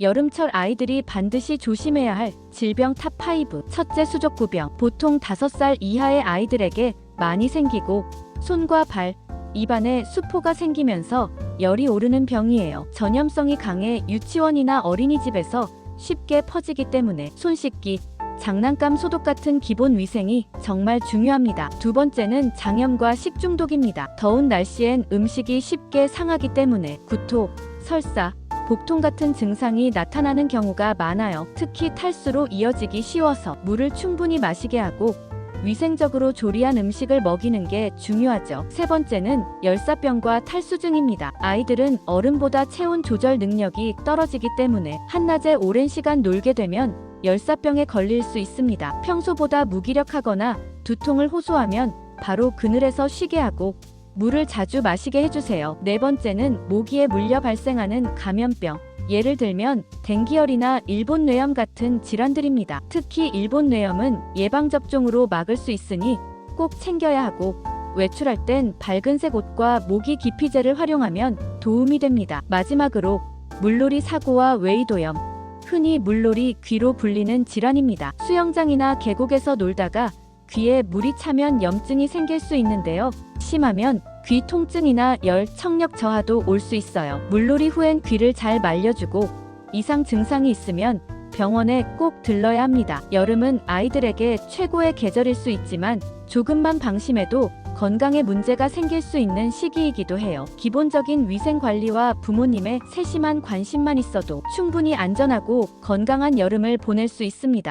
여름철 아이들이 반드시 조심해야 할 질병 탑5. 첫째 수족구병. 보통 5살 이하의 아이들에게 많이 생기고 손과 발, 입안에 수포가 생기면서 열이 오르는 병이에요. 전염성이 강해 유치원이나 어린이집에서 쉽게 퍼지기 때문에 손 씻기, 장난감 소독 같은 기본 위생이 정말 중요합니다. 두 번째는 장염과 식중독입니다. 더운 날씨엔 음식이 쉽게 상하기 때문에 구토, 설사, 복통 같은 증상이 나타나는 경우가 많아요. 특히 탈수로 이어지기 쉬워서 물을 충분히 마시게 하고 위생적으로 조리한 음식을 먹이는 게 중요하죠. 세 번째는 열사병과 탈수증입니다. 아이들은 어른보다 체온 조절 능력이 떨어지기 때문에 한낮에 오랜 시간 놀게 되면 열사병에 걸릴 수 있습니다. 평소보다 무기력하거나 두통을 호소하면 바로 그늘에서 쉬게 하고 물을 자주 마시게 해주세요. 네 번째는 모기에 물려 발생하는 감염병. 예를 들면 댕기열이나 일본 뇌염 같은 질환들입니다. 특히 일본 뇌염은 예방접종으로 막을 수 있으니 꼭 챙겨야 하고 외출할 땐 밝은색 옷과 모기 기피제를 활용하면 도움이 됩니다. 마지막으로 물놀이 사고와 웨이도염. 흔히 물놀이 귀로 불리는 질환입니다. 수영장이나 계곡에서 놀다가 귀에 물이 차면 염증이 생길 수 있는데요. 심하면 귀 통증이나 열, 청력 저하도 올 수 있어요. 물놀이 후엔 귀를 잘 말려주고 이상 증상이 있으면 병원에 꼭 들러야 합니다. 여름은 아이들에게 최고의 계절일 수 있지만 조금만 방심해도 건강에 문제가 생길 수 있는 시기이기도 해요. 기본적인 위생 관리와 부모님의 세심한 관심만 있어도 충분히 안전하고 건강한 여름을 보낼 수 있습니다.